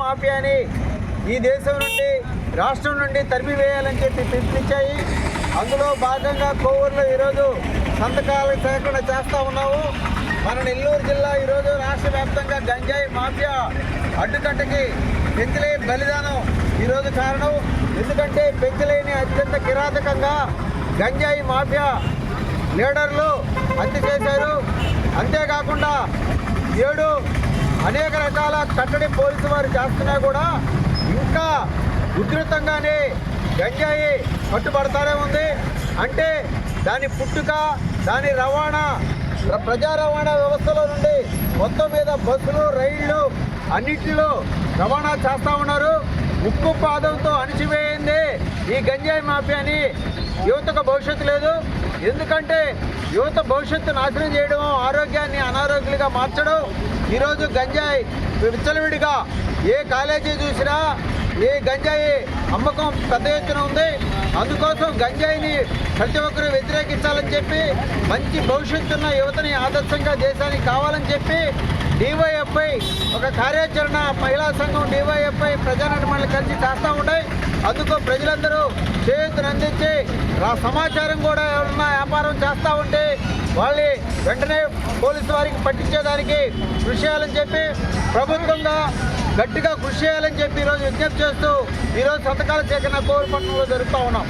మాఫియాని ఈ దేశం నుండి రాష్ట్రం నుండి తరిమివేయాలని చెప్పి పిలుపునిచ్చాయి. అందులో భాగంగా కోవూరులో ఈరోజు సంతకాల సేకరణ చేస్తూ ఉన్నాము. మన నెల్లూరు జిల్లా ఈరోజు రాష్ట్ర వ్యాప్తంగా గంజాయి మాఫియా అడ్డుకట్టకి పెంచలే బలిదానం ఈరోజు కారణం. ఎందుకంటే పెంచలేని అత్యంత కిరాతకంగా గంజాయి మాఫియా లీడర్లు హత్య చేశారు. అంతేకాకుండా ఏడు అనేక రకాల కట్టడి పోలీసు వారు చేస్తున్నా కూడా ఇంకా ఉధృతంగానే గంజాయి పట్టుబడతానే ఉంది. అంటే దాని పుట్టుక దాని రవాణా ప్రజా రవాణా వ్యవస్థలో నుండి మొత్తం మీద బస్సులు రైళ్ళు అన్నిటిలో రవాణా చేస్తూ ఉన్నారు. ఉక్కు పాదంతో అణిచివేయింది ఈ గంజాయి మాఫియాని యువతకు భవిష్యత్తు లేదు. ఎందుకంటే యువత భవిష్యత్తు నాశనం చేయడం ఆరోగ్యాన్ని అనారోగ్యులుగా మార్చడం ఈరోజు గంజాయి విచ్చలవిడిగా ఏ కాలేజీ చూసినా ఏ గంజాయి అమ్మకం పెద్ద ఎత్తున ఉంది. అందుకోసం గంజాయిని ప్రతి ఒక్కరూ వ్యతిరేకించాలని చెప్పి మంచి భవిష్యత్తున్న యువతని ఆదర్శంగా దేశానికి కావాలని చెప్పి డివైఎఫ్ఐ ఒక కార్యాచరణ మహిళా సంఘం డివైఎఫ్ఐ ప్రజానటమల్ని కలిసి చేస్తూ ఉంటాయి అందుకు ప్రజలందరూ చేతులు అందించి ఆ సమాచారం కూడా ఎవరన్నా వ్యాపారం చేస్తూ ఉంటే వాళ్ళని వెంటనే పోలీసు వారికి పట్టించేదానికి కృషి చేయాలని చెప్పి ప్రభుత్వంగా గట్టిగా కృషి చేయాలని చెప్పి ఈరోజు విజ్ఞప్తి చేస్తూ ఈరోజు సంతకాల సేకరణ కోరుపట్నంలో జరుపుతూ ఉన్నాం.